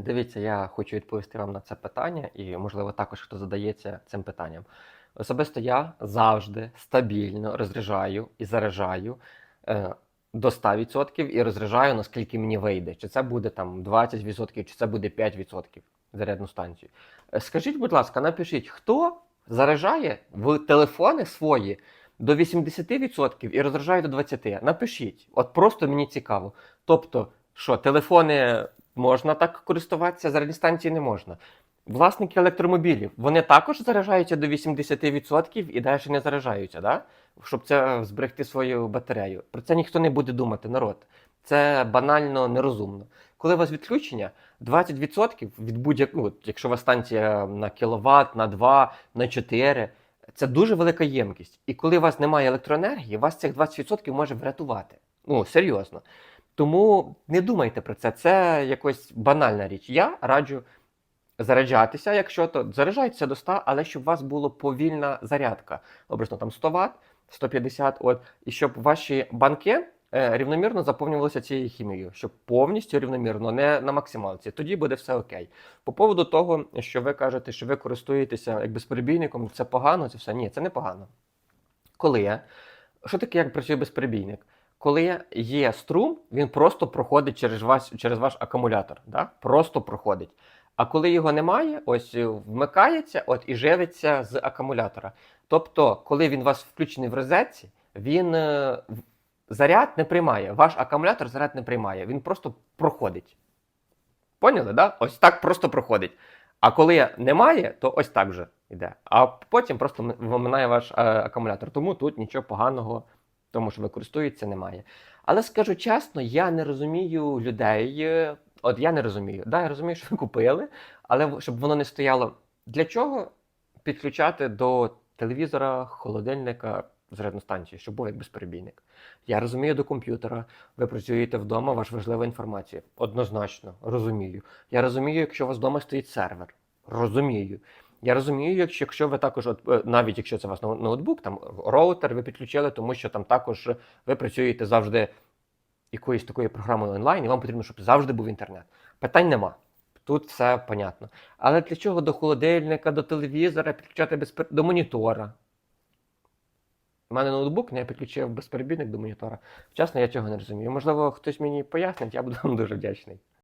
Дивіться, я хочу відповісти вам на це питання, і, можливо, також хто задається цим питанням. Особисто я завжди стабільно розряджаю і заряджаю е, до 100% і розряджаю, наскільки мені вийде. Чи це буде там 20%, чи це буде 5% зарядну станцію. Е, Скажіть, будь ласка, напишіть, хто заряджає в телефони свої до 80% і розряджає до 20%. Напишіть. От просто мені цікаво. Тобто, що телефони можна так користуватися, зарядні станції не можна. Власники електромобілів вони також заряджаються до 80% і далі не заряджаються, да? щоб це зберегти свою батарею. Про це ніхто не буде думати, народ. Це банально нерозумно. Коли у вас відключення, 20% від будь-якого, якщо у вас станція на кіловат, на 2, на 4, це дуже велика ємкість. І коли у вас немає електроенергії, вас цих 20% може врятувати. Ну, серйозно. Тому не думайте про це. Це якось банальна річ. Я раджу заряджатися, якщо то заряджайтеся до 100, але щоб у вас була повільна зарядка. Образно там 100 Вт, 150 от, і щоб ваші банки е, рівномірно заповнювалися цією хімією, щоб повністю рівномірно, не на максималці. Тоді буде все окей. По поводу того, що ви кажете, що ви користуєтеся як безперебійником, це погано, це все. Ні, це не погано. Коли? Що таке, як працює безперебійник? Коли є струм, він просто проходить через ваш, через ваш акумулятор. Да? Просто проходить. А коли його немає, ось е, вмикається от, і живиться з акумулятора. Тобто, коли він у вас включений в розетці, він е, заряд не приймає. Ваш акумулятор заряд не приймає, він просто проходить. Поняли, да? Ось так просто проходить. А коли немає, то ось так же йде. А потім просто виминає ваш е, акумулятор. Тому тут нічого поганого, тому що ви користуєтеся, немає. Але скажу чесно, я не розумію людей. е, От я не розумію. Да, я розумію, що ви купили, але щоб воно не стояло. Для чого підключати до телевізора, холодильника, зарядну станцію, щоб був як безперебійник? Я розумію до комп'ютера. Ви працюєте вдома, ваша важлива інформація. Однозначно, розумію. Я розумію, якщо у вас вдома стоїть сервер. Розумію. Я розумію, якщо, якщо ви також, от, е, навіть якщо це у вас ноутбук, там роутер ви підключили, тому що там також ви працюєте завжди якоюсь такою програмою онлайн, і вам потрібно, щоб завжди був інтернет. Питань нема. Тут все понятно. Але для чого до холодильника, до телевізора підключати безпер... до монітора? У мене ноутбук, я підключив безперебійник до монітора. Чесно, я цього не розумію. Можливо, хтось мені пояснить, я буду вам дуже вдячний.